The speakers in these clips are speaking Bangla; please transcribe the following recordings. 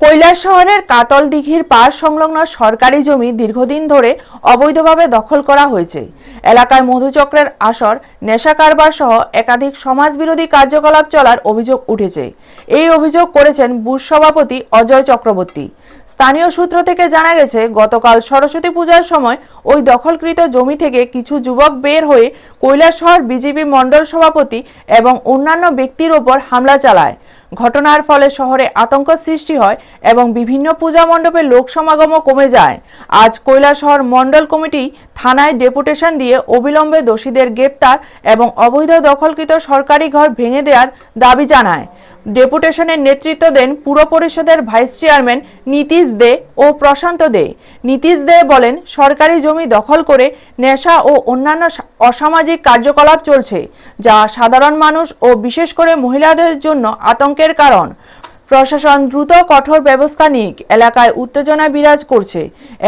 কৈলাস শহরের কাতল দিঘির পার সংলগ্ন সরকারি জমি দীর্ঘদিন ধরে অবৈধভাবে দখল করা হয়েছে। এলাকায় মধুচক্রের আসর, নেশা কারবার সহ একাধিক সমাজবিরোধী কার্যকলাপ চলার অভিযোগ উঠেছে। এই অভিযোগ করেছেন বুথ সভাপতি অজয় চক্রবর্তী। স্থানীয় সূত্র থেকে জানা গেছে, গতকাল সরস্বতী পূজার সময় ওই দখলকৃত জমি থেকে কিছু যুবক বের হয়ে কৈলাসহর বিজেপি মণ্ডল সভাপতি এবং অন্যান্য ব্যক্তির ওপর হামলা চালায়। ঘটনার ফলে শহরে আতঙ্ক সৃষ্টি হয় এবং বিভিন্ন পূজা মণ্ডপে লোক সমাগমও কমে যায়। আজ কৈলাসহর মণ্ডল কমিটি থানায় ডেপুটেশন দিয়ে অবিলম্বে দোষীদের গ্রেপ্তার এবং অবৈধ দখলকৃত সরকারি ঘর ভেঙে দেওয়ার দাবি জানায়। ডেপুটেশনের নেতৃত্ব দেন পুর পরিষদের ভাইস চেয়ারম্যান নীতিশ দে ও প্রশান্ত দে। নীতিশ দে বলেন, সরকারি জমি দখল করে নেশা ও অন্যান্য অসামাজিক কার্যকলাপ চলছে, যা সাধারণ মানুষ ও বিশেষ করে মহিলাদের জন্য আতঙ্কের কারণ। প্রশাসন দ্রুত কঠোর ব্যবস্থা নিক, এলাকায় উত্তেজনা বিরাজ করছে।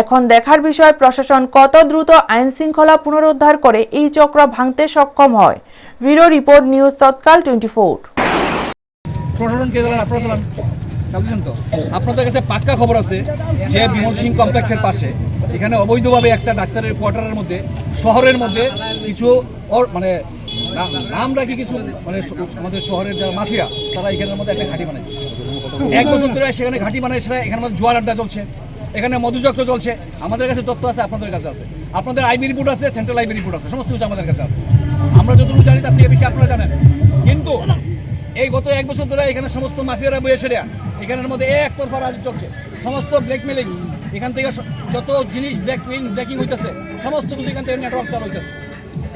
এখন দেখার বিষয়, প্রশাসন কত দ্রুত আইন শৃঙ্খলা পুনরুদ্ধার করে এই চক্র ভাঙতে সক্ষম হয়। ব্যুরো রিপোর্ট নিউজ তৎকাল টোয়েন্টি ফোর প্রশাসন কে আপনারা বুঝছেন তো? আপনাদের কাছে পাক্কা খবর আছে যে বিমল সিং কমপ্লেক্সের পাশে এখানে অবৈধভাবে একটা ডাক্তারের কোয়ার্টারের মধ্যে, শহরের মধ্যে কিছু মানে নাম রাখি কিছু মানে আমাদের শহরের যারা মাফিয়া, তারা এখানের মধ্যে একটা ঘাঁটি বানাইছে। এক বছর ধরে সেখানে ঘাঁটি বানাইছে, এখানে মধ্যে জোয়ার আড্ডা চলছে, এখানে মধুচক্র চলছে। আমাদের কাছে তথ্য আছে, আপনাদের কাছে আছে। আপনাদের আইবি রিপোর্ট আছে, সেন্ট্রাল আইবি রিপোর্ট আছে, সমস্ত কিছু আমাদের কাছে আছে। আমরা যতটুকু জানি তার থেকে বেশি আপনারা জানেন। কিন্তু এই গত এক বছর ধরে এখানে সমস্ত মাফিয়ারা বয়ে সেরে এখানের মধ্যে একতরফা রাজ চলছে। সমস্ত ব্ল্যাকমেলিং এখান থেকে যত জিনিস ব্ল্যাকমেলিং ব্ল্যাকিং হইতেছে, সমস্ত কিছু এখান থেকে নেটওয়ার্ক চালু হইতেছে।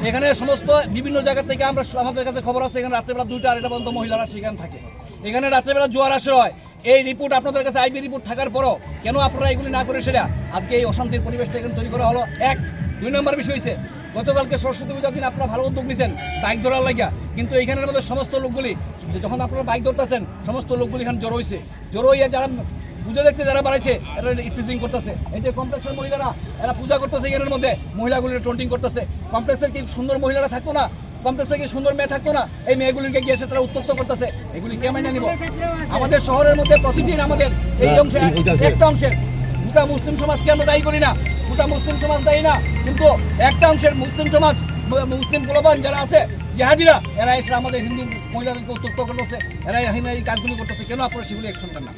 এখানে সমস্ত বিভিন্ন জায়গা থেকে আমরা আমাদের কাছে খবর আছে, এখানে রাত্রেবেলা দুইটা, আড়াইটা পর্যন্ত মহিলারা সেখানে থাকে। এখানে রাত্রেবেলা জোয়ার আসে হয়। এই রিপোর্ট আপনাদের কাছে আইবি রিপোর্ট থাকার পরও কেন আপনারা এগুলি না করে সেটা? আজকে এই অশান্তির পরিবেশটা এখানে তৈরি করা হলো। এক, দুই নম্বর বিষয় হচ্ছে গতকালকে সরস্বতী পূজার দিন আপনারা ভালো উদ্যোগ নিছেন বাইক ধরার লাগিয়া। কিন্তু এইখানের মধ্যে সমস্ত লোকগুলি যখন আপনারা বাইক ধরতেছেন, সমস্ত লোকগুলি এখানে জড়ো হয়েছে জড়ো হইয়া যারা পূজা দেখতে যারা বাড়াইছে, এরা ইফটিজিং করতেছে। এই যে কমপ্লেক্সের মহিলারা, এরা পূজা করতেছে এখানের মধ্যে। মহিলাগুলির টোন্টিং করতেছে। কমপ্লেক্সের কি সুন্দর মহিলারা থাকতো না? কমপ্লেক্সে কি সুন্দর মেয়ে থাকতো না এই মেয়েগুলিকে গিয়ে এসে তারা উত্তক্ত করতেছে। এগুলি কে মেনে নিব? আমাদের শহরের মধ্যে প্রতিদিন আমাদের এই অংশে একটা অংশের গোটা মুসলিম সমাজকে আমরা দায়ী করি না? গোটা মুসলিম সমাজ দায়ী না। কিন্তু একটা অংশের মুসলিম সমাজ মুসলিম গোলবান যারা আছে জাহাজিরা এরা এসে আমাদের হিন্দু মহিলাদেরকে উত্তক্ত করতেছে এরা এই কাজগুলি করতেছে। কেন আপনারা সেগুলি অ্যাকশন না?